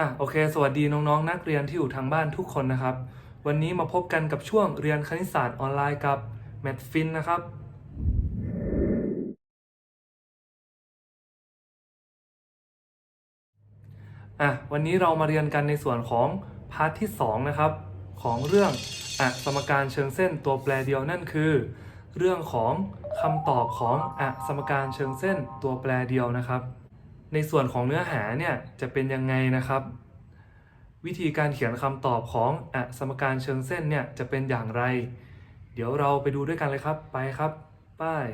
อะโอเค สวัสดีน้องๆ นักเรียนที่อยู่ทางบ้านทุกคนนะครับ วันนี้มาพบกันกับช่วงเรียนคณิตศาสตร์ออนไลน์กับแมทฟินนะครับ อะวันนี้เรามาเรียนกันในส่วนของพาร์ทที่ 2 นะครับ ของเรื่องอะสมการเชิงเส้นตัวแปรเดียวนั่นคือ เรื่องของคำตอบของอะสมการเชิงเส้นตัวแปรเดียวนะครับ ในส่วนของเนื้อหาเนี่ยจะเป็นยังไงนะครับ วิธีการเขียนคำตอบของอสมการเชิงเส้นเนี่ยจะเป็นอย่างไร เดี๋ยวเราไปดูด้วยกันเลยครับไปครับไป้าย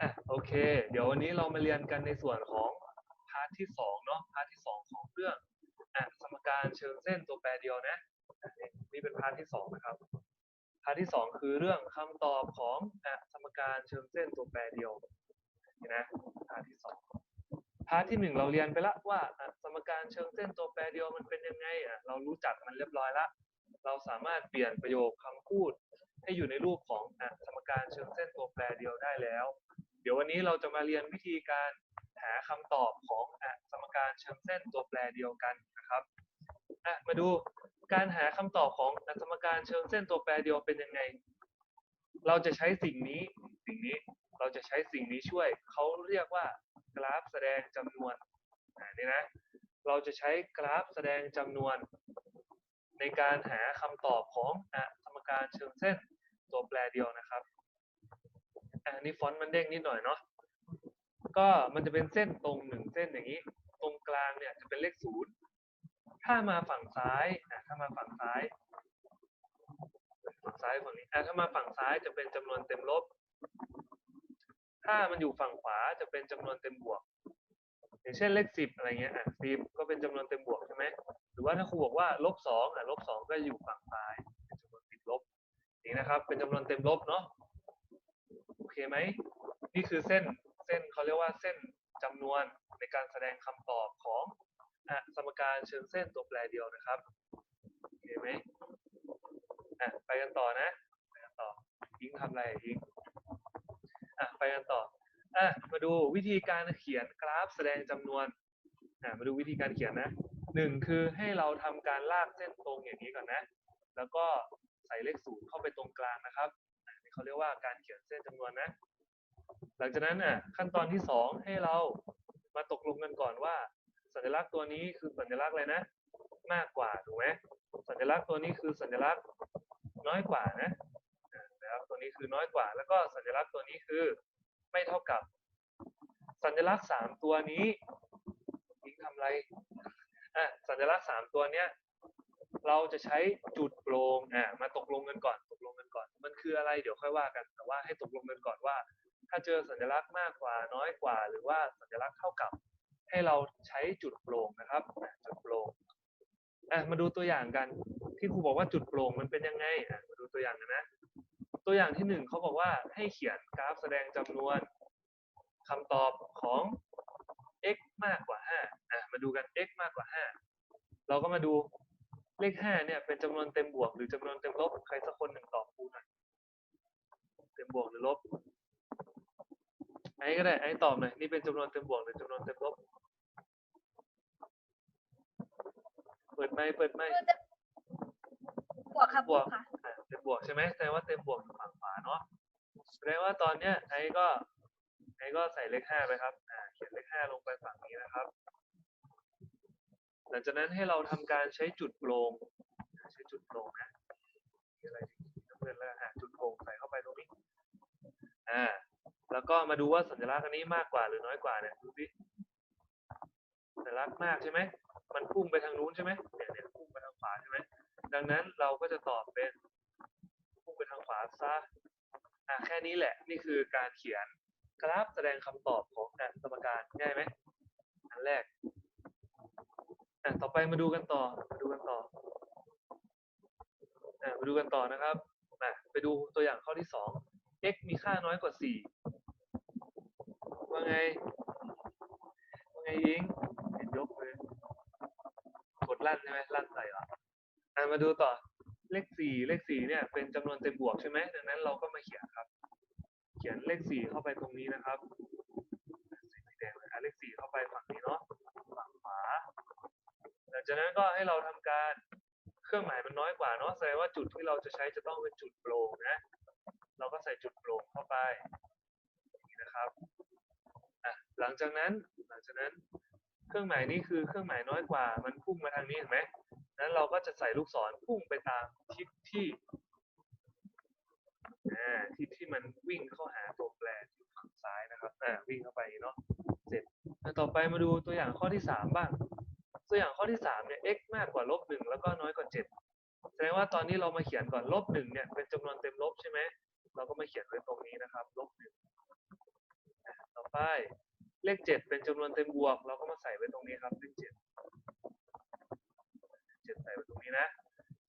อะโอเค เดี๋ยววันนี้เรามาเรียนกันในส่วนของพาร์ทที่สองเนาะพาร์ทที่สองของเรื่องอะสมการเชิงเส้นตัวแปรเดียวนะนี่นี่เป็นพาร์ทที่สองนะครับ พาร์ทที่สองคือเรื่องคำตอบของสมการเชิงเส้นตัวแปรเดียวนี่นะพาร์ทที่สองพาร์ทที่หนึ่งเราเรียนไปละว่าสมการเชิงเส้นตัวแปรเดียวมันเป็นยังไงอะเรารู้จักมันเรียบร้อยละเราสามารถเปลี่ยนประโยคคำพูด ให้อยู่ในรูปของสมการเชิงเส้นตัวแปรเดียวได้แล้ว เดี๋ยววันนี้เราจะมาเรียนวิธีการหาคำตอบของสมการเชิงเส้นตัวแปรเดียวกันนะครับมาดู การหาคำตอบของอะสมการเชิงเส้นตัวแปรเดียวเป็นยังไง เราจะใช้สิ่งนี้สิ่งนี้เราจะใช้สิ่งนี้ช่วย เขาเรียกว่ากราฟแสดงจำนวนอ่านี่นะ เราจะใช้กราฟแสดงจำนวน ในการหาคำตอบของอะสมการเชิงเส้นตัวแปรเดียวนะครับอ่านี่ฟอนต์มันเด้งนิดหน่อยเนาะก็มันจะเป็นเส้นตรงหนึ่งเส้นอย่างนี้ ตรงกลางเนี่ยจะเป็นเลขศูนย์ ถ้ามาฝั่งซ้ายอะถ้ามาฝั่งซ้ายฝั่งซ้ายฝั่งนี้อะถ้ามาฝั่งซ้ายจะเป็นจำนวนเต็มลบ ถ้ามันอยู่ฝั่งขวาจะเป็นจำนวนเต็มบวก อย่างเช่นเลขสิบอะไรเงี้ยอะสิบก็เป็นจำนวนเต็มบวกใช่ไหมหรือว่าถ้าครูบอกว่าลบสองอะลบสองก็อยู่ฝั่งซ้ายเป็นจำนวนติดลบนี่นะครับ เป็นจำนวนเต็มลบเนาะโอเคไหมนี่คือเส้นเส้นเขาเรียกว่าเส้นจำนวนในการแสดงคำตอบของ อะสมการเชิงเส้นตัวแปรเดียวนะครับโอเคไหมอะไปกันต่อนะไปกันต่อยิงทำอะไรยิงอะไปกันต่ออะมาดูวิธีการเขียนกราฟแสดงจำนวนอะมาดูวิธีการเขียนนะหนึ่งคือให้เราทำการลากเส้นตรงอย่างนี้ก่อนนะ แล้วก็ใส่เลขศูนย์เข้าไปตรงกลางนะครับนี่เขาเรียกว่าการเขียนเส้นจำนวนนะหลังจากนั้นอะขั้นตอนที่สองให้เรามาตกลงกันก่อนว่า สัญลักษณ์ตัวนี้คือสัญลักษณ์อะไรนะ มากกว่าถูกไหมสัญลักษณ์ตัวนี้คือสัญลักษณ์น้อยกว่านะอ่าสัญลักษณ์ตัวนี้คือน้อยกว่า แล้วก็สัญลักษณ์ตัวนี้คือไม่เท่ากับ สัญลักษณ์สามตัวนี้ยิงทำไรอะสัญลักษณ์สามตัวเนี้ยเราจะใช้จุดโปร่งอ่ามาตกลงกันก่อนตกลงกันก่อน มันคืออะไรเดี๋ยวค่อยว่ากัน แต่ว่าให้ตกลงกันก่อนว่า ถ้าเจอสัญลักษณ์มากกว่าน้อยกว่า หรือว่าสัญลักษณ์เท่ากับ ให้เราใช้จุดโปร่งนะครับจุดโปร่งอะมาดูตัวอย่างกันที่ครูบอกว่าจุดโปร่งมันเป็นยังไงอะมาดูตัวอย่างกันนะตัวอย่างที่หนึ่งเขาบอกว่าให้เขียนกราฟแสดงจำนวนคำตอบของ x มากกว่า5อะมาดูกัน x มากกว่า 5 เราก็มาดูเลข 5 เนี่ยเป็นจำนวนเต็มบวกหรือจำนวนเต็มลบใครสักคนหนึ่งตอบครูหน่อยเต็มบวกหรือลบ ไอ้ก็ได้ไอ้ตอบหน่อยนี่เป็นจำนวนเต็มบวกหรือจำนวนเต็มลบเปิดไมค์เปิดไมค์คือจะบวกครับบบววกกค่ะอะเต็มบวกใช่ไหมแสดงว่าเต็มบวกอยู่ฝั่งขวาเนาะแสดงว่าตอนเนี้ยไอ้ก็ไอ้ก็ใส่เลขห้าไปครับอ่าเขียนเลขห้าลงไปฝั่งนี้นะครับหลังจากนั้นให้เราทำการใช้จุดโปร่งใช้จุดโปร่งนะมีอะไรดีน้ำเงินแล้วกันอะจุดโปร่งใส่เข้าไปตรงนี้อ่า แล้วก็มาดูว่าสัญลักษณ์อันนี้มากกว่าหรือน้อยกว่าเนี่ยดูสิสัญลักษณ์มากใช่ไหมมันพุ่งไปทางนู้นใช่ไหมเนี่ยเนี่ยพุ่งไปทางขวาใช่ไหมดังนั้นเราก็จะตอบเป็นพุ่งไปทางขวาซะอะแค่นี้แหละนี่คือการเขียนกราฟแสดงคำตอบของอะสมการง่ายไหมอันแรกอะต่อไปมาดูกันต่อมาดูกันต่ออะมาดูกันต่อนะครับอะไปดูตัวอย่างข้อที่สอง x มีค่าน้อยกว่าสี่ ว่าไง ว่าไงยิงเห็นยกเลยกดลั่นใช่ไหมลั่นใส่เหรออะมาดูต่อเลขสี่เลขสี่เนี่ย เป็นจำนวนเต็มบวกใช่ไหมดังนั้นเราก็มาเขียนครับ เขียนเลขสี่เข้าไปตรงนี้นะครับสีแดงเลยเลขสี่เข้าไปฝั่งนี้เนาะฝั่งขวาหลังจากนั้นก็ให้เราทำการเครื่องหมายมันน้อยกว่าเนาะแสดงว่าจุดที่เราจะใช้จะต้องเป็นจุดโปร่งนะ เราก็ใส่จุดโปร่งเข้าไปนี้นะครับ อะหลังจากนั้นหลังจากนั้น เครื่องหมายนี้คือเครื่องหมายน้อยกว่า มันพุ่งมาทางนี้เห็นไหมนั้นเราก็จะใส่ลูกศรพุ่งไปตามทิศที่อ่าทิศที่มันวิ่งเข้าหาตัวแปรที่ฝั่งซ้ายนะครับอ่าวิ่งเข้าไปเนาะเสร็จต่อไปมาดูตัวอย่างข้อที่สามบ้าง ตัวอย่างข้อที่สามเนี่ย x มากกว่าลบหนึ่งแล้วก็น้อยกว่าเจ็ดแสดงว่าตอนนี้เรามาเขียนก่อนลบหนึ่งเนี่ยเป็นจำนวนเต็มลบใช่ไหมเราก็มาเขียนไว้ตรงนี้นะครับลบหนึ่ง ต่อไปเลขเจ็ดเป็นจำนวนเต็มบวก เราก็มาใส่ไว้ตรงนี้ครับเลขเจ็ดเจ็ดใส่ไว้ตรงนี้นะ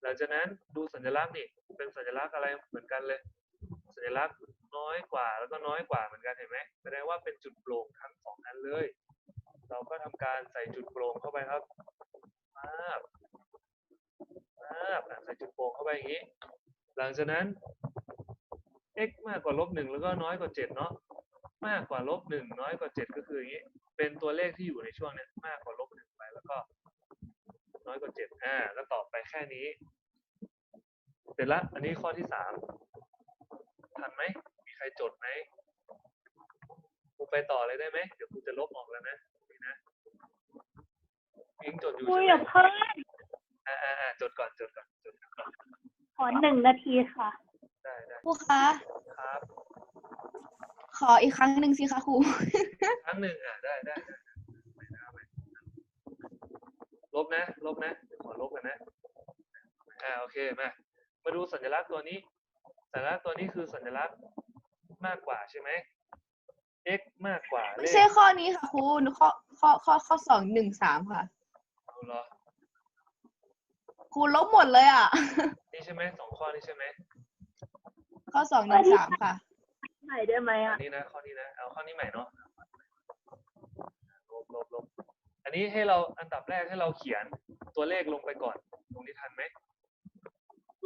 หลังจากนั้นดูสัญลักษณ์นี่เป็นสัญลักษณ์อะไรเหมือนกันเลย สัญลักษณ์น้อยกว่าแล้วก็น้อยกว่าเหมือนกันเห็นไหมแสดงว่าเป็นจุดโปร่งทั้งสองอันเลย เราก็ทำการใส่จุดโปร่งเข้าไปครับมาบมาบใส่จุดโปร่งเข้าไปอย่างนี้ หลังจากนั้น x มากกว่าลบหนึ่งแล้วก็น้อยกว่าเจ็ดเนาะ มากกว่าลบหนึ่งน้อยกว่าเจ็ดก็คืออย่างนี้ เป็นตัวเลขที่อยู่ในช่วงเนี้ยมากกว่าลบหนึ่งไปแล้วก็ น้อยกว่าเจ็ดอ่าแล้วต่อไปแค่นี้ เสร็จละอันนี้ข้อที่สามทันไหมมีใครจดไหมครูไปต่อเลยได้ไหมเดี๋ยวครูจะลบออกแล้วนะนี่นะยิงจดอยู่คุใช่ยไหมกับเพื่อนอ่าอ่าอ่าจดก่อนจดก่อนจดก่อนขอหนึ่งนาทีค่ะ ได้ได้ครูคะครับ ขออีกครั้งหนึ่งสิคะครู ครั้งหนึ่งอะได้ได้ได้ไม่ได้ไม่ลบนะ ลบนะเดี๋ยวขอลบกันนะอ่าโอเคมามาดูสัญลักษณ์ตัวนี้ สัญลักษณ์ตัวนี้คือสัญลักษณ์มากกว่าใช่ไหม x มากกว่าเลไม่ขใช่ข้อนี้ค่ะครูข้อข้อข้อข้อสองหนึ่งสามค่ะ เอาเหรอครูลบหมดเลยอะ นี่ใช่ไหมสองข้อนี้ใช่ไหมข้อสองหนึ่งสามค่ะ ไหนได้ไหมอัอะนนี้นะข้อนี้นะ เอาข้อนี้ใหม่เนาะลบลบลบอันนี้ให้เราอันดับแรกให้เราเขียนตัวเลขลงไปก่อน ตรงนี้ทันไหม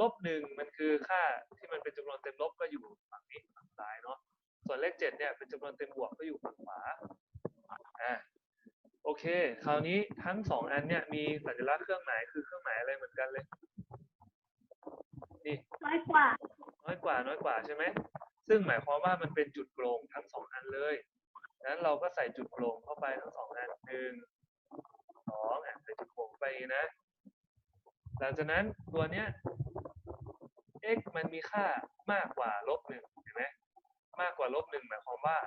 ลบหนึ่งมันคือค่าที่มันเป็นจำนวนเต็มลบก็อยู่ฝั่งนี้ฝั่งซ้ายเนาะ ส่วนเลขเจ็ดเนี่ยเป็นจำนวนเต็มบวกก็อยู่ฝั่งขวา อ่า โอเค คราวนี้ทั้งสองอันเนี่ยมีสัญลักษณ์เครื่องหมายคือเครื่องหมายอะไรเหมือนกันเลย นี่ น้อยกว่า น้อยกว่า น้อยกว่าใช่ไหม ซึ่งหมายความว่ามันเป็นจุดโปร่งทั้งสองอันเลยนั้นเราก็ใส่จุดโปร่งเข้าไปทั้งสองอันหนึ่งสองอะใส่จุดโปร่งไปนะ หลังจากนั้นตัวเนี้ย x มันมีค่ามากกว่าลบหนึ่งเห็นไหมมากกว่าลบหนึ่งหมายความว่า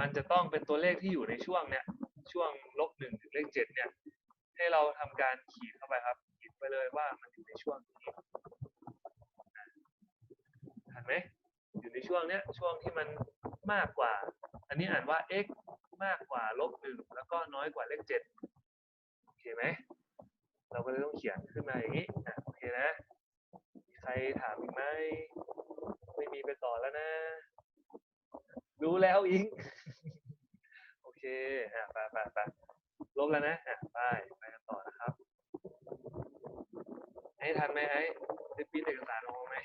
มันจะต้องเป็นตัวเลขที่อยู่ในช่วงเนี้ยช่วงลบหนึ่งถึงเลขเจ็ดเนี่ย ให้เราทำการขีดเข้าไปครับ ขีดไปเลยว่ามันอยู่ในช่วงนี้เห็นไหม ช่วงเนี้ยช่วงที่มันมากกว่า อันนี้อ่านว่า x มากกว่าลบหนึ่งแล้วก็น้อยกว่าเลขเจ็ดโอเคไหมเราก็เลยต้องเขียนขึ้นมาอย่างนี้อะโอเคนะมีใครถามอีกไหมไม่มีไปต่อแล้วนะ รู้แล้วอิงโอเคอะไปไปไปลบแล้วนะอะไปไปกันต่อนะครับไอ้ทันไหมไอ้ด้ปริ้นเอกสารออกมาไหม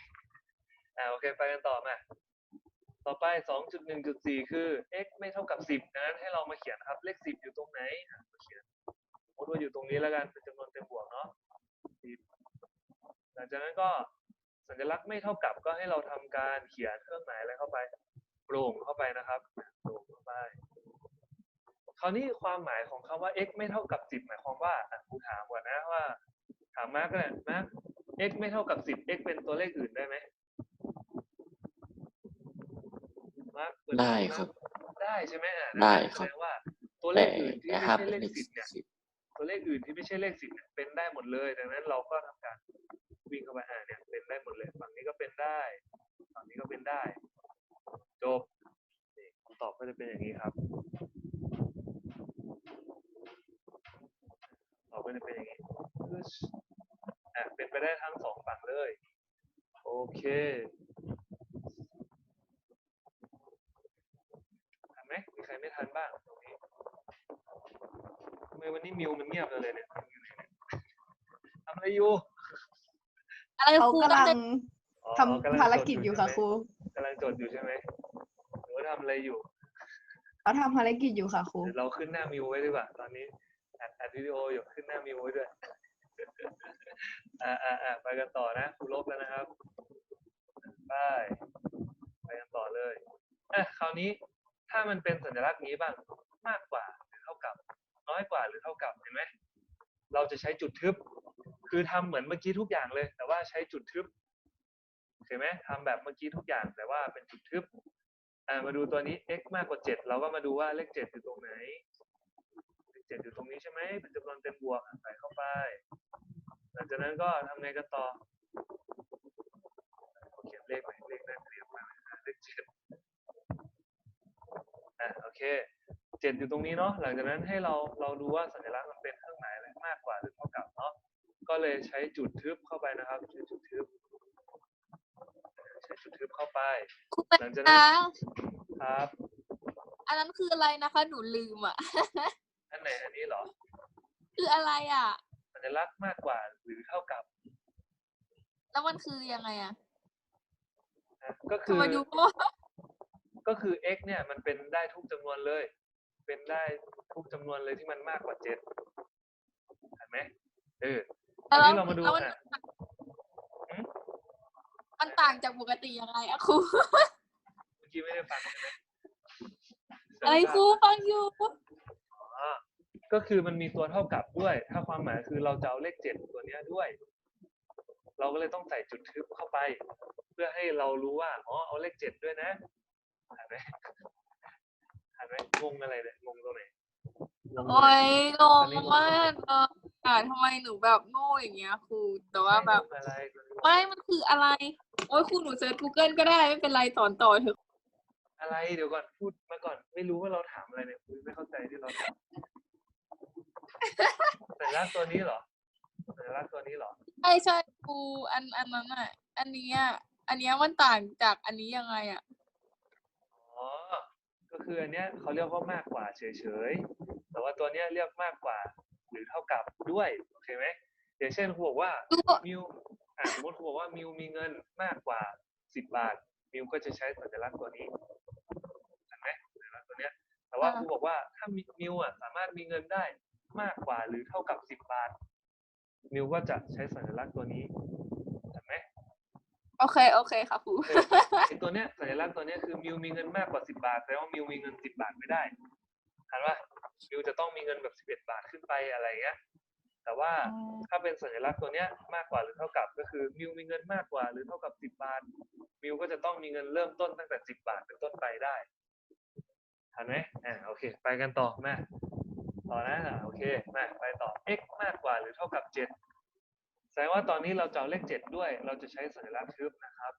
อ่าโอเค ไปกันต่อมา ต่อไป 2.1.4 คือ x ไม่เท่ากับ 10ดังนั้นให้เรามาเขียนครับ เลข 10 อยู่ตรงไหนมาเขียนสมมติว่าอยู่ตรงนี้แล้วกันเป็นจำนวนเต็มบวกเนาะ10หลังจากนั้นก็สัญลักษณ์ไม่เท่ากับก็ให้เราทำการเขียนเครื่องหมายอะไรเข้าไปโปร่งเข้าไปนะครับโปร่งเข้าไป คราวนี้ความหมายของคำว่า x ไม่เท่ากับ 10 หมายความว่าครูถามก่อนนะว่า ถามมาร์กก็ได้มาร์ก x ไม่เท่ากับ 10 x เป็นตัวเลขอื่นได้ไหม มาร์คเปิได้ปะครับได้ใช่ไหมอะได้ครับแสดงว่าตัวเลแต่ขอื่นที่แต่ไม่ถ้าใช่เป็นเลขเลขสิบเนี่ยสิบตัวเลขอื่นที่ไม่ใช่เลขสิบเนี่ยเป็นได้หมดเลย ดังนั้นเราก็ทำการวิ่งเข้าไปอ่าเนี่ยเป็นได้หมดเลยฝั่งนี้ก็เป็นได้ฝั่งนี้ก็เป็นได้ จบนี่คำตอบก็จะเป็นอย่างนี้ครับตอบก็จะเป็นอย่างนี้ปึ๊ชอะเป็นไปได้ทั้งสองฝั่งเลย โอเคทันไหมมีใครไม่ ทันบ้างตรงนี้ทำไมวันนี้มิวมันเงียบเลยเนี่ยทำอะไรอยู่อะไรเขากำลังอ๋อทำกำลังภารจดกิจอยู่ค่ะใช่ครูไหมกำลังจดอยู่ใช่ไหมหรือว่าทำอะไรอยู่ เขาทำภารกิจอยู่ค่ะครูเดี๋ยวเราขึ้นหน้ามิวไว้ดีกว่าตอนนี้อัดอัดวิดีโออยู่ขึ้นหน้ามิวไว้ด้วย อ่าอ่าอ่าไปกันต่อนะครูลบแล้วนะครับไปไปกันต่อเลยอะคราวนี้ ถ้ามันเป็นสัญลักษณ์นี้บ้างมากกว่าหรือเท่ากับ น้อยกว่าหรือเท่ากับเห็นไหมเราจะใช้จุดทึบ คือทำเหมือนเมื่อกี้ทุกอย่างเลย แต่ว่าใช้จุดทึบเห็นไหมทำแบบเมื่อกี้ทุกอย่างแต่ว่าเป็นจุดทึบอ่ามาดูตัวนี้ x มากกว่าเจ็ดเราก็มาดูว่าเลขเจ็ดอยู่ตรงไหน เลขเจ็ดอยู่ตรงนี้ใช่ไหมเป็นจำนวนเต็มบวกใส่เข้าไป หลังจากนั้นก็ทำไงกันต่อเขียนเลขไหมเลขน่าเกลียดมาเลยนะเลขเจ็ด อะโอเคเจ็ดอยู่ตรงนี้เนาะหลังจากนั้นให้เราเราดูว่าสัญลักษณ์มันเป็นเครื่องหมายอะไรมากกว่าหรือเท่ากับเนาะก็เลยใช้จุดทึบเข้าไปนะครับใช้จุดทึบใช้จุดทึบเข้าไป ครูเป็นหลังจากนั้นครับ อันนั้นคืออะไรนะคะ หนูลืมอะ อันไหนอันนี้เหรอ คืออะไรอะ สัญลักษณ์มากกว่าหรือเท่ากับแล้วมันคือยังไงอะนะก็คือทำไมดูก็ ก็คือ x เนี่ยมันเป็นได้ทุกจำนวนเลย เป็นได้ทุกจำนวนเลยที่มันมากกว่าเจ็ดเห็นไหมเออแล้วอันนี้เรามาดูแล้วมันอะหืมมันต่างจากปกติยังไงอะครูเมื่อกี้ไม่ได้ฟังใช่ไหมอะไรครูฟังอยู่อ๋อก็คือมันมีตัวเท่ากับด้วย ถ้าความหมายคือเราจะเอาเลขเจ็ดตัวเนี้ยด้วย เราก็เลยต้องใส่จุดทึบเข้าไป เพื่อให้เรารู้ว่า อ๋อ เอาเลขเจ็ดด้วยนะ เห็นไหมเห็นไหมงงอะไรเนี่ยงงตรงไหนงงตรงโอ้ไหน ยงงมากเลยอะทำไมหนูแบบโง่อย่างเงี้ยครูแต่ว่าแบบไม่งงอะไรไม่มันคืออะไร โอ้ยครูหนูเซิร์ช Google ก็ได้ไม่เป็นไรสอนต่อเถอะอะไรเดี๋ยวก่อนพูดมาก่อน ไม่รู้ว่าเราถามอะไรเนี่ยคุยไม่เข้าใจที่เราถามสัญลักษณ์ตัวนี้เหรอสัญลักษณ์ตัวนี้เหรอใช่ใช่ครูอันอันนั้นอะ อันเนี้ยอันเนี้ยมันต่างจากอันนี้ยังไงอะอ๋อ ก็คืออันเนี้ยเขาเรียกว่ามากกว่าเฉยๆ แต่ว่าตัวเนี้ยเรียกมากกว่าหรือเท่ากับด้วยโอเคไหมอย่างเช่นครูบอกว่ามิวอะสมมติครูบอกว่ามิวมีเงินมากกว่าสิบบาท มิวก็จะใช้สัญลักษณ์ตัวนี้เห็นไหมสัญลักษณ์ตัวเนี้ย แต่ว่าอ่าครูบอกว่าถ้ามิวอะสามารถมีเงินได้มากกว่าหรือเท่ากับสิบบาท มิวก็จะใช้สัญลักษณ์ตัวนี้ โอเค โอเคค่ะครูเออไอตัวเนี้ยสัญลักษณ์ตัวเนี้ยคือมิวมีเงินมากกว่าสิบาทแปลว่ามิวมีเงินสิบาทไม่ได้เห็นว่ามิวจะต้องมีเงินแบบสิบเอ็ดบาทขึ้นไปอะไรเงี้ยแต่ว่าอ๋อถ้าเป็นสัญลักษณ์ตัวเนี้ยมากกว่าหรือเท่ากับก็คือมิวมีเงินมากกว่าหรือเท่ากับสิบบาทมิวก็จะต้องมีเงินเริ่มต้นตั้งแต่สิบบาทเป็นต้นไปได้เห็นไหมอ่าโอเค ไปกันต่อมาต่อนะอ่าโอเคมาไปต่อ x มากกว่าหรือเท่ากับเจ็ด แสดงว่าตอนนี้เราจะเอาเลขเจ็ดด้วย เราจะใช้สัญลักษณ์ทึบนะครับ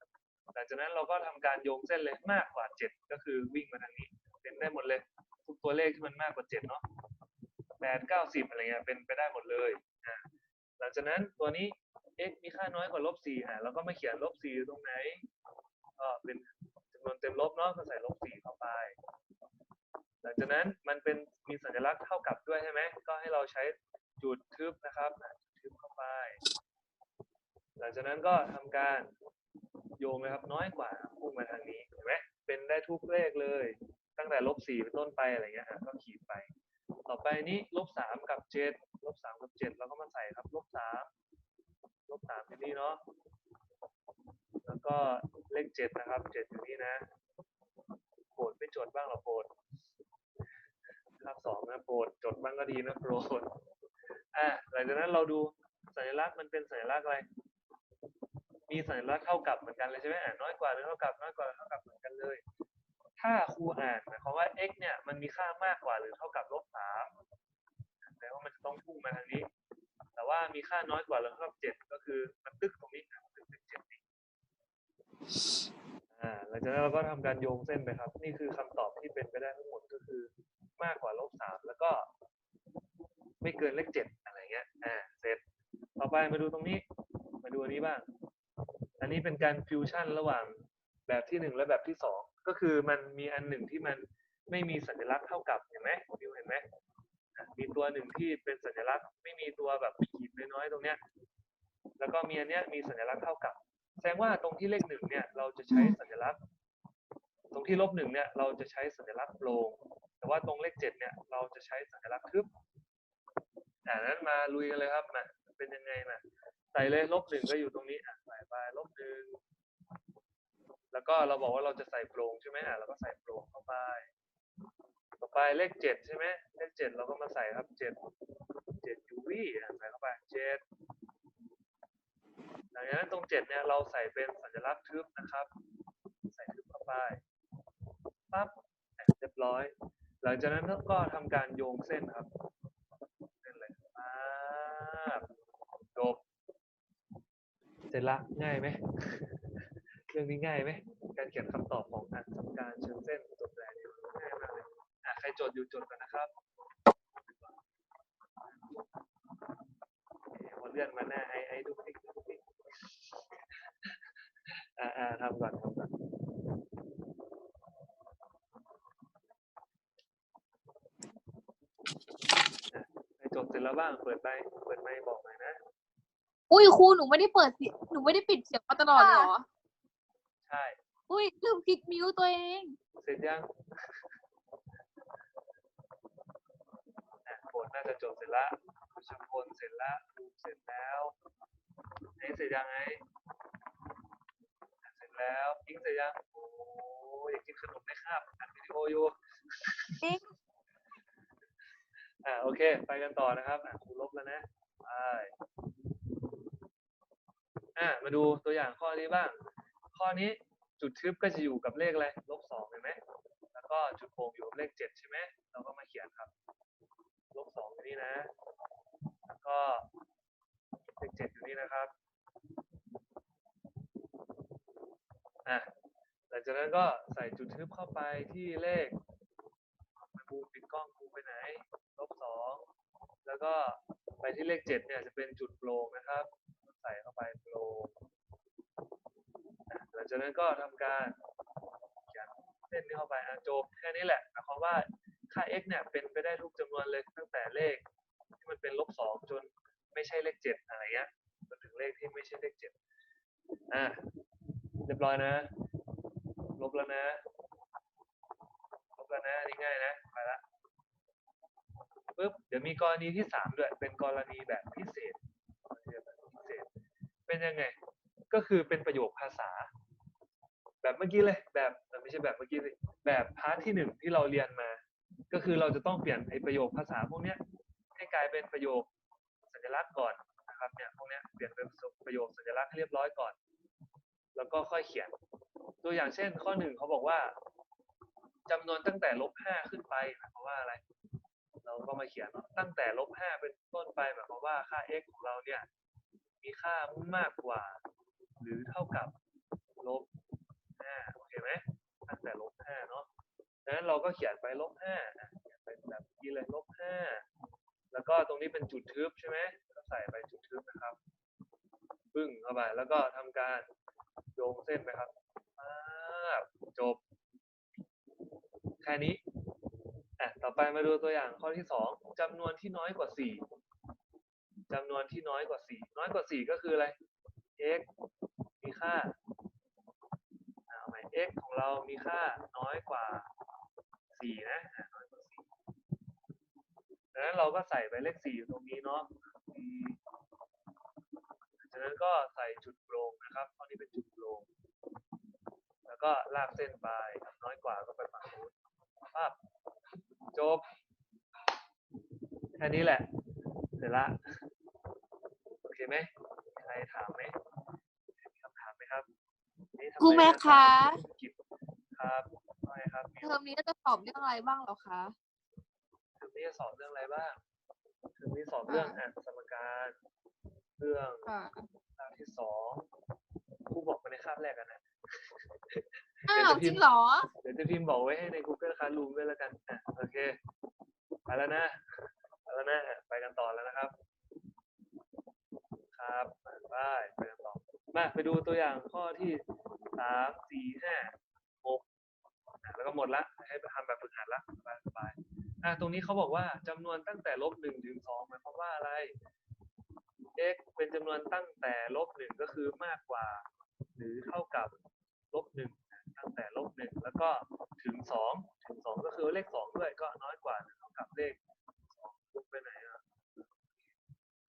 หลังจากนั้นเราก็ทำการโยงเส้นเลยมากกว่าเจ็ดก็คือวิ่งมาทางนี้เป็นได้หมดเลยทุกตัวเลขที่มันมากกว่าเจ็ดเนาะแปดเก้าสิบอะไรเงี้ยเป็นไปได้หมดเลยอ่าหลังจากนั้นตัวนี้ x มีค่าน้อยกว่าลบสี่อะเราก็มาเขียนลบสี่ตรงไหนก็เป็นจำนวนเต็มลบเนาะก็ใส่ลบสี่เข้าไป หลังจากนั้นมันเป็นมีสัญลักษณ์เท่ากับด้วยใช่ไหมก็ให้เราใช้จุดทึบนะครับจุดทึบเข้าไป หลังจากนั้นก็ทำการโยงเลยครับน้อยกว่าพุ่งมาทางนี้เห็นไหมเป็นได้ทุกเลขเลย ตั้งแต่ลบสี่เป็นต้นไปอะไรเงี้ยอะก็ขีดไป ต่อไปนี้ลบสามกับเจ็ดลบสามกับเจ็ดเราก็มาใส่ครับลบสามลบสามที่นี่เนาะแล้วก็เลขเจ็ดนะครับเจ็ดอยู่นี่นะโปรดไม่จดบ้างเหรอโปรดภาคสองนะโปรดจดบ้างก็ดีนะโปรดอะหลังจากนั้นเราดูสัญลักษณ์มันเป็นสัญลักษณ์อะไร มีสัญลักษณ์เท่ากับเหมือนกันเลยใช่ไหมอะน้อยกว่าหรือเท่ากับน้อยกว่าหรือเท่ากับเหมือนกันเลย ถ้าครูอ่านหมายความว่า x เนี่ยมันมีค่ามากกว่าหรือเท่ากับลบสามแปลว่ามันจะต้องพุ่งมาทางนี้ แต่ว่ามีค่าน้อยกว่าหรือเท่ากับเจ็ดก็คือมันตึกตรงนี้อะตึกเป็นเจ็ดนี่อ่าหลังจากนั้นเราก็ทำการโยงเส้นไปครับ นี่คือคำตอบที่เป็นไปได้ทั้งหมดก็คือ มากกว่าลบสามแล้วก็ ไม่เกินเลขเจ็ดอะไรเงี้ยอ่าเสร็จต่อไปมาดูตรงนี้ มาดูอันนี้บ้าง อันนี้เป็นการฟิวชั่นระหว่างแบบที่หนึ่งและแบบที่สองก็คือมันมีอันหนึ่งที่มันไม่มีสัญลักษณ์เท่ากับเห็นไหมฟิวเห็นไหมมีตัวหนึ่งที่เป็นสัญลักษณ์ไม่มีตัวแบบขีดน้อยๆตรงเนี้ยแล้วก็มีอันเนี้ยมีสัญลักษณ์เท่ากับ แสดงว่าตรงที่เลขหนึ่งเนี่ยเราจะใช้สัญลักษณ์ ตรงที่ลบหนึ่งเนี่ยเราจะใช้สัญลักษณ์โปรงแต่ว่าตรงเลขเจ็ดเนี่ยเราจะใช้สัญลักษณ์ทึบอ่านั้นมาลุยกันเลยครับมา เป็นยังไงมาใส่เลยลบหนึ่งก็อยู่ตรงนี้อะใส่ไปลบหนึ่งแล้วก็เราบอกว่าเราจะใส่โปรงใช่ไหมอะเราก็ใส่โปรงเข้าไป ต่อไปเลขเจ็ดใช่ไหมเลขเจ็ดเราก็มาใส่ครับเจ็ดเจ็ดยูวีอะใส่เข้าไปเจ็ดหลังจากนั้นตรงเจ็ดเนี่ยเราใส่เป็นสัญลักษณ์ทึบนะครับ ใส่ทึบเข้าไปปั๊บเรียบร้อย หลังจากนั้นก็ทำการโยงเส้นครับเส้นเลยปั๊บ จบ เสร็จละง่ายไหม เรื่องนี้ง่ายไหม การเขียนคำตอบของอันสมการเชิงเส้นตัวแปรเนี่ง่ายมากเลยอะใครจดอยู่จดกันนะครับเอ่อพอเลื่อนมาหน้าไอ้ไอ้ดูดิดูดิอ่าอ่าทำก่อนทำก่อนอะใครจดเสร็จแล้วบ้าง เปิดไมค์เปิดไปบอกหน่อยนะ อุ้ยครูหนูไม่ได้เปิดเสียงหนูไม่ได้ปิดเสียงมาตลอดเลยเหรอ ใช่อุ้ยลืมคลิกมิวตัวเอง เสร็จยังอะโบทน่าจะจบเสร็จละคุณชมพลเสร็จละรูปเสร็จแล้วไอ้เสร็จยังไงอะเสร็จแล้วอิงเสร็จยังโอ้ยอยากกินขนมไหมครับอัดวิดีโออยู่อิ๊งอ่าโอเค ไปกันต่อนะครับอะครูลบแล้วนะไป อะมาดูตัวอย่างข้อนี้บ้าง ข้อนี้จุดทึบก็จะอยู่กับเลขอะไรลบสองเห็นไหมแล้วก็จุดโป่งอยู่กับเลขเจ็ดใช่ไหมเราก็มาเขียนครับลบสองอยู่นี่นะ แล้วก็เลขเจ็ดอยู่นี่นะครับอะหลังจากนั้นก็ใส่จุดทึบเข้าไปที่เลขไปบูปิดกล้องบูไปไหนลบสองแล้วก็ไปที่เลขเจ็ดเนี่ยจะเป็นจุดโปร่งนะครับ ส่เข้าไปโปร่งหลังจากนั้นก็ทำการเขียนเส้นนี้เข้าไปอะจบแค่นี้แหละหมายความว่าค่า x เนี่ยเป็นไปได้ทุกจำนวนเลยตั้งแต่เลขที่มันเป็นลบสองจนไม่ใช่เลขเจ็ดอะไรเงี้ยจนถึงเลขที่ไม่ใช่เลขเจ็ดอะเรียบร้อยนะ ลบแล้วนะ ลบแล้วนะนี่ง่ายนะไปละปึ๊บเดี๋ยวมีกรณีที่สามด้วยเป็นกรณีแบบพิเศษกรณีแบบพิเศษ เป็นยังไง ก็คือเป็นประโยคภาษา แบบเมื่อกี้เลยแบบไม่ใช่แบบเมื่อกี้สิแบบพาร์ทที่หนึ่งที่เราเรียนมา ก็คือเราจะต้องเปลี่ยนไอ้ประโยคภาษาพวกเนี้ยให้กลายเป็นประโยคสัญลักษณ์ก่อนนะครับเนี่ยพวกเนี้ยเปลี่ยนเป็นประโยคสัญลักษณ์ให้เรียบร้อยก่อน แล้วก็ค่อยเขียน ตัวอย่างเช่น ข้อหนึ่งเขาบอกว่าจำนวนตั้งแต่ลบห้าขึ้นไปหมายความว่าอะไรเราก็มาเขียนตั้งแต่ลบห้าเป็นต้นไปหมายความว่าค่า x ของเราเนี่ย มีค่ามากกว่า หรือเท่ากับลบห้าโอเคไหมตั้งแต่ลบห้าเนาะดังนั้นเราก็เขียนไปลบห้าเขียนไปแบบนี้เลยลบห้าแล้วก็ตรงนี้เป็นจุดทึบใช่ไหมก็ใส่ไปจุดทึบนะครับปึ้งเข้าไปแล้วก็ทำการโยงเส้นไปครับจบ แค่นี้อะต่อไปมาดูตัวอย่างข้อที่สองจำนวนที่น้อยกว่าสี่ จำนวนที่น้อยกว่าสี่น้อยกว่าสี่ก็คืออะไร x มีค่าเอาใหม่ x ของเรามีค่าน้อยกว่าสี่นะน้อยกว่าสี่ดังนั้นเราก็ใส่ไปเลขสี่ตรงนี้เนาะจากนั้นก็ใส่จุดโปรงนะครับข้อนี้เป็นจุดโปรงแล้วก็ลากเส้นไปน้อยกว่าก็ไปฝั่งนู้นภาพจบ แค่นี้แหละ เสร็จละ ไหมมีใครถามไหมมีคำถามไหมครับนี่ทำครูไแม่คะกิจครับว่าไงครับมิวเทอมนี้เราจะสอบเรื่องอะไรบ้างเหรอคะ เทอมนี้จะสอบเรื่องอะไรบ้างเทอมนี้สอบเรื่องอ่าอ่านสมการ เรื่องค่ะคาบที่สองครูบอกไปในคาบแรกกันนะ อ้าวจริงเหรอ เดี๋ยวจะพิมพ์บอกไว้ให้ใน Google Classroom ด้วยแล้วกันอะโอเค ไปแล้วนะ ไปแล้วนะ ไปกันต่อแล้วนะครับครับ ไปไปกันต่อมาไปดูตัวอย่างข้อที่สามสี่ห้าหกแล้วก็หมดละ ให้ไปทำแบบฝึกหัดละสบายสบายอะตรงนี้เขาบอกว่าจำนวนตั้งแต่ลบหนึ่งถึงสองหมายความว่าอะไร x เป็นจำนวนตั้งแต่ลบหนึ่งก็คือมากกว่า หรือเท่ากับลบหนึ่งตั้งแต่ลบหนึ่งแล้วก็ถึงสองถึงสองก็คือเลขสองด้วยก็น้อยกว่าเท่ากับเลขสองลบไปไหน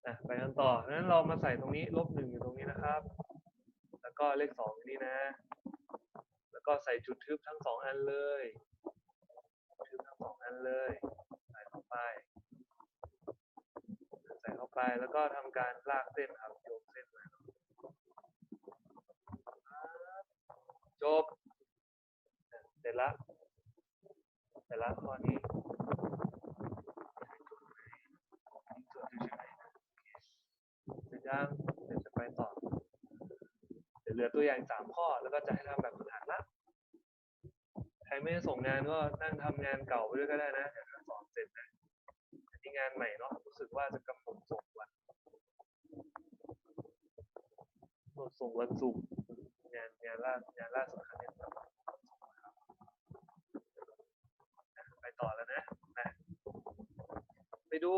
อะไปกันต่อนั้นเรามาใส่ตรงนี้ลบหนึ่งอยู่ตรงนี้นะครับ แล้วก็เลขสองอยู่นี่นะ แล้วก็ใส่จุดทึบทั้งสองอันเลยทึบทั้งสองอันเลย ใส่เข้าไป ใส่เข้าไปแล้วก็ทำการลากเส้นครับโยงเส้นไว้ครับจบ เสร็จละเสร็จละข้อนี้จดเฉยๆเสร็จ ยังเดี๋ยวจะไปต่อ เดี๋ยวเหลือตัวอย่างสามข้อแล้วก็จะให้ทำแบบฝึกหัดละใครไม่ได้ส่งงานก็นั่งทำงานเก่าไปด้วยก็ได้นะสอนเสร็จนะอันนี้งานใหม่เนาะรู้สึกว่าจะกำหนดส่งวันกำหนดส่งวันศุกร์งานงานล่างานล่าสุดครั้งนี้กำหนดส่งวันครับอะไปต่อแล้วนะนะไปดู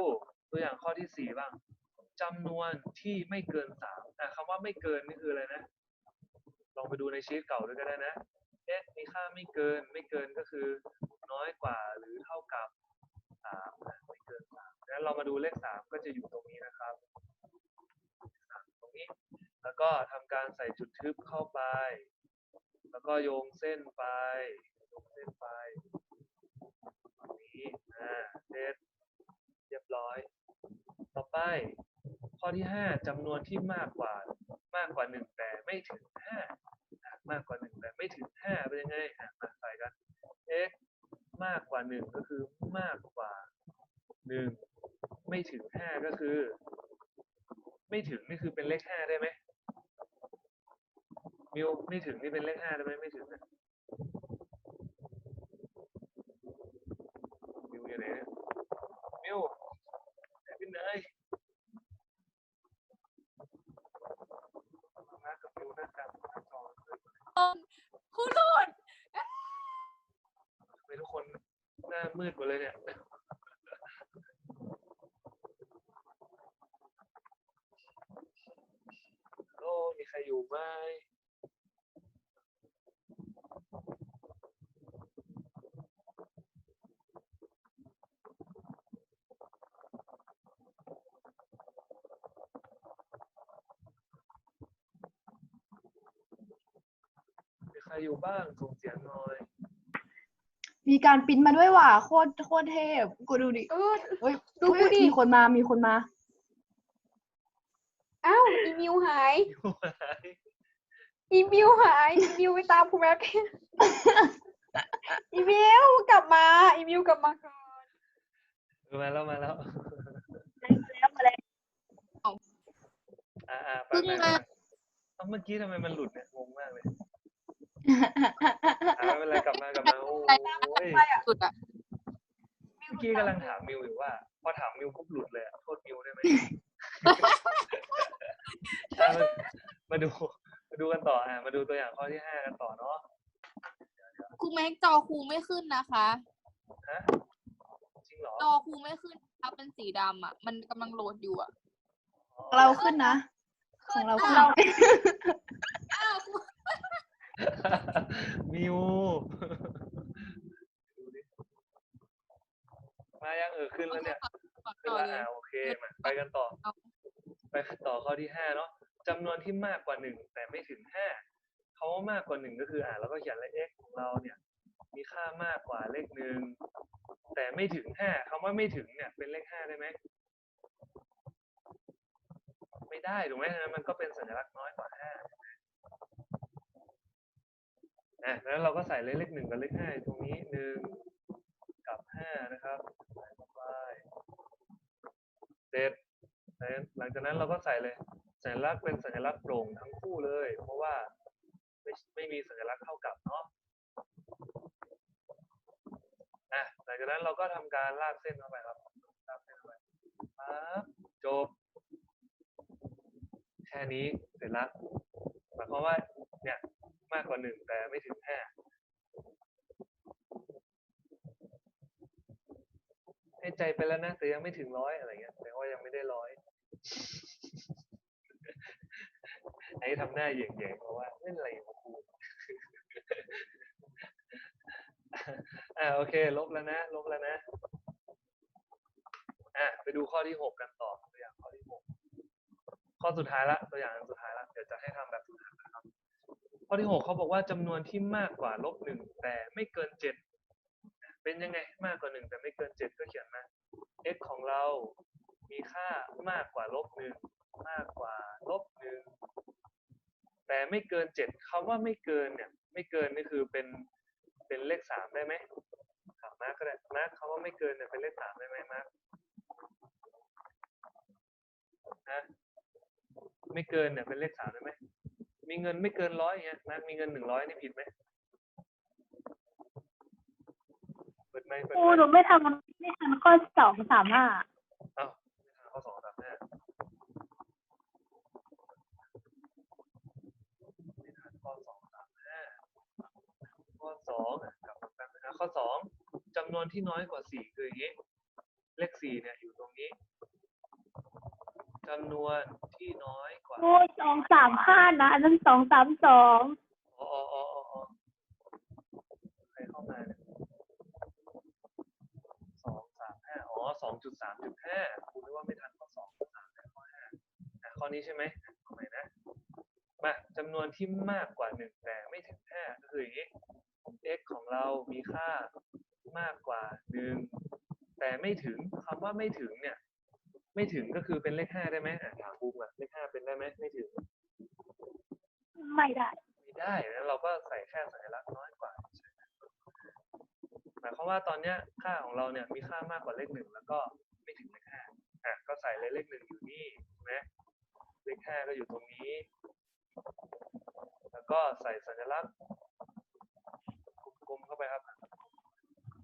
ตัวอย่างข้อที่สี่บ้าง จำนวนที่ไม่เกินสามอ่คำว่าไม่เกินนี่คืออะไรนะ ลองไปดูในชีตเก่าด้วยก็ได้นะเอ๊ะมีค่าไม่เกิน ไม่เกินก็คือน้อยกว่าหรือเท่ากับสามไม่เกินสามงั้นเรามาดูเลขสามก็จะอยู่ตรงนี้นะครับสามตรงนี้ แล้วก็ทำการใส่จุดทึบเข้าไป แล้วก็โยงเส้นไป โยงเส้นไปตรงนี้อ่าเสร็จเรียบร้อย ต่อไป ข้อที่ห้าจำนวนที่มากกว่ามากกว่าหนึ่งแต่ไม่ถึงห้ามากกว่าหนึ่งแต่ไม่ถึงห้าเป็นยังไงมาใส่กัน x มากกว่าหนึ่งก็คือมากกว่าหนึ่งไม่ถึงห้าก็คือ ไม่ถึงนี่คือเป็นเลขห้าได้ไหมมิวไม่ถึงนี่เป็นเลขห้าได้ไหมไม่ถึงนะมิวอยู่ไหนเนี่ยมิวไหนเป็นไหนมากับมิวหน้าตาหน้าจอเลย ครูหลุด ทำไมทุกคนหน้ามืดหมดเลยเนี่ย โอ้มีใครอยู่ไหม มีใคร อยู่บ้างส่งเสียงหน่อย มีการปริ้นมาด้วยว่ะโคตรโคตรเทพกูดูดิเออ เฮ้ยดูเฮ้ยดิ มีคนมามีคนมา อ้าวอีมิวหายอยู่ไหนอีมิวหาย อีมิวไปตามครูแม็กอีมิวกลับมา อีมิวกลับมาก่อนเออมาแล้วมาแล้วแล้วมาแล้วอ่าอ่าไปเพิ่งไปมาเอ้าเมื่อกี้ทำไมมันหลุดเนี่ยงงมากเลย อ่าไม่เป็นไรกลับมากลับมาโอ้ย สุดอะเมื่อกี้กำลังถามมิวอยู่ว่า พอถามมิวปุ๊บหลุดเลยอะโทษมิวได้ไหม อะมามาดูมาดูกันต่ออ่ามาดูตัวอย่างข้อที่ห้ากันต่อเนาะครูแม็กจอครูไม่ขึ้นนะคะ ฮะจริงเหรอจอครูไม่ขึ้นครับเป็นสีดำอะมันกำลังโหลดอยู่อะอ๋อของเราขึ้นนะ ของเราขึ้นอ้าวครู มิวดูดิมายังเออขึ้นแล้วเนี่ยขอขึ้นต่อแล้วเลยอ่าโอเคมาไปกันต่อเอาไปกันต่อข้อที่ห้าเนาะจำนวนที่มากกว่าหนึ่งแต่ไม่ถึงห้าเขาว่ามากกว่าหนึ่งก็คืออ่าเราก็เขียนเลข x ของเราเนี่ย มีค่ามากกว่าเลขหนึ่งแต่ไม่ถึงห้าคำว่าไม่ถึงเนี่ย เป็นเลขห้าได้ไหมไม่ได้ถูกไหมมันก็เป็นสัญลักษณ์น้อยกว่าห้า อะแล้วเราก็ใส่เลขเลขหนึ่งกับเลขห้าตรงนี้หนึ่งกับห้านะครับใส่เข้าไปเสร็จหลังจากนั้นเราก็ใส่เลยสัญลักษณ์เป็นสัญลักษณ์โปร่งทั้งคู่เลย เพราะว่าไม่ไม่มีสัญลักษณ์เท่ากับเนาะอะหลังจากนั้นเราก็ทำการลากเส้นเข้าไปครับลากเส้นเข้าไปปั๊บจบ แค่นี้เสร็จละหมายความว่า มากกว่าหนึ่งแต่ไม่ถึงห้าให้ใจไปแล้วนะแต่ยังไม่ถึงร้อยอะไรเงี้ยแปลว่ายังไม่ได้ร้อยไอ้ทำหน้าเหย่งๆเพราะว่าเล่นอะไรของครูอ่าโอเค ลบแล้วนะ ลบแล้วนะอะไปดูข้อที่หกกันต่อตัวอย่างข้อที่หกข้อสุดท้ายละตัวอย่างสุดท้ายละเดี๋ยวจะให้ทำแบบฝึกหัดนะครับ ข้อที่หกเขาบอกว่าจำนวนที่มากกว่าลบหนึ่งแต่ไม่เกินเจ็ดเป็นยังไงมากกว่าหนึ่งแต่ไม่เกินเจ็ดก็เขียนมา x ของเรามีค่ามากกว่าลบหนึ่งมากกว่าลบหนึ่งแต่ไม่เกินเจ็ดคำว่าไม่เกินเนี่ยไม่เกินนี่คือเป็นเป็นเลขสามได้ไหมถามมาร์คก็ได้มาร์คคำว่าไม่เกินเนี่ยเป็นเลขสามได้ไหมมาร์คนะไม่เกินเนี่ยเป็นเลขสามได้ไหม มีเงินไม่เกินร้อยอย่างเงี้ยมาร์คมีเงินหนึ่งร้อยนี่ผิดไหมเปิดไหมค์เปิดครูไหมหนูไม่ทำไม่ทันข้อสองสามห้าเอ้าไม่ทันข้อสองสามห้าไม่ทันข้อสองสามห้าข้อสองอะกลับมาแป๊บนึงนะข้อสองจำนวนที่น้อยกว่าสี่คืออย่างนี้ เลขสี่เนี่ยอยู่ตรงนี้จำนวน ที่น้อยกว่าครูสองสามห้านะอันนั้นสองสามสองอ๋ออ๋ออ๋ออ๋ออ๋อใครเข้ามาสองสามห้าอ๋อสองจุดสามจุดห้าคุณนึกว่าไม่ทันข้อสองข้อสามข้อห้าข้อนี้ใช่ไหมเอาใหม่นะมาจำนวนที่มากกว่าหนึ่งแต่ไม่ถึงห้าก็คืออย่างนี้ x ของเรามีค่ามากกว่าหนึ่งแต่ไม่ถึงคำว่าไม่ถึงเนี่ย ไม่ถึงก็คือเป็นเลขห้าได้ไหมอะถามบูมอะเลขห้าเป็นได้ไหมไม่ถึง ไม่ได้ ไม่ได้แล้วเราก็ใส่แค่สัญลักษณ์น้อยกว่าเฉยๆหมายความว่าตอนเนี้ยค่าของเราเนี่ยมีค่ามากกว่าเลขหนึ่งแล้วก็ไม่ถึงเลขห้าอะก็ใส่เลยเลขหนึ่งอยู่นี่ใช่ไหมเลขห้าก็อยู่ตรงนี้ แล้วก็ใส่สัญลักษณ์กลมๆเข้าไปครับ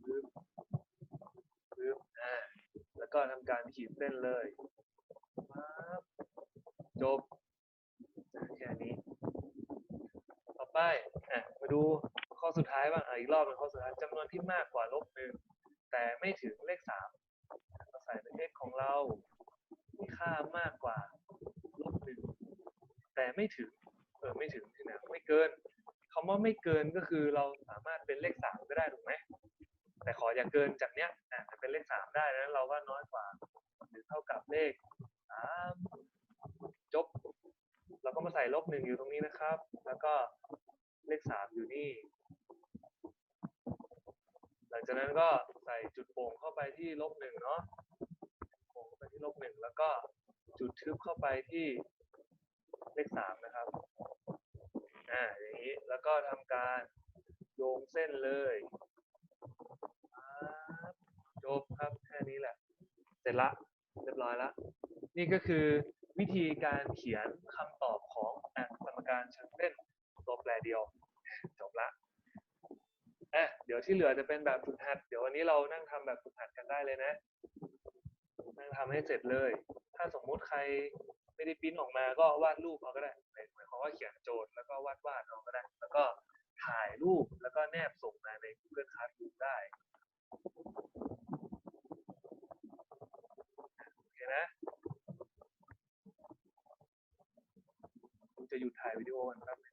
ปึ๊บปึ๊บอ่าแล้ว ก็ทำการขีดเส้นเลยจบแค่นี้ ต่อไปอะมาดูข้อสุดท้ายบ้างอะอีกรอบหนึ่งข้อสุดท้ายจำนวนที่มากกว่าลบหนึ่งแต่ไม่ถึงเลขสามก็ใส่เป็น x ของเรามีค่ามากกว่าลบหนึ่งแต่ไม่ถึงเออไม่ถึงที่ไหนไม่เกินคำว่าไม่เกินก็คือเราสามารถเป็นเลขสามก็ได้ถูกไหม แต่ขออย่าเกินจากเนี้ยอะจะเป็นเลขสามได้นะเราว่าน้อยกว่า หรือเท่ากับเลขสามจบ เราก็มาใส่ลบหนึ่งอยู่ตรงนี้นะครับ แล้วก็เลขสามอยู่นี่ หลังจากนั้นก็ใส่จุดโป่งเข้าไปที่ลบหนึ่งเนาะโป่งเข้าไปที่ลบหนึ่งแล้วก็จุดทึบเข้าไปที่เลขสามนะครับ อ่า อย่างนี้ แล้วก็ทำการโยงเส้นเลย บจบครับ แค่นี้แหละ เสร็จละ เรียบร้อยละ นี่ก็คือวิธีการเขียนคำตอบของอะสมการเชิงเส้นตัวแปรเดียว จบละอะเดี๋ยวที่เหลือจะเป็นแบบฝึกหัด เดี๋ยววันนี้เรานั่งทำแบบฝึกหัดกันได้เลยนะ นั่งทำให้เสร็จเลย ถ้าสมมุติใครไม่ได้ปริ้นออกมาก็วาดรูปเอาก็ได้หมายความว่าเขียนโจทย์แล้วก็วาดวาดเอาก็ได้ แล้วก็ถ่ายรูปแล้วก็แนบส่งมาใน Google Classroom ได้ นะผมจะหยุดถ่ายวิดีโอกันครับ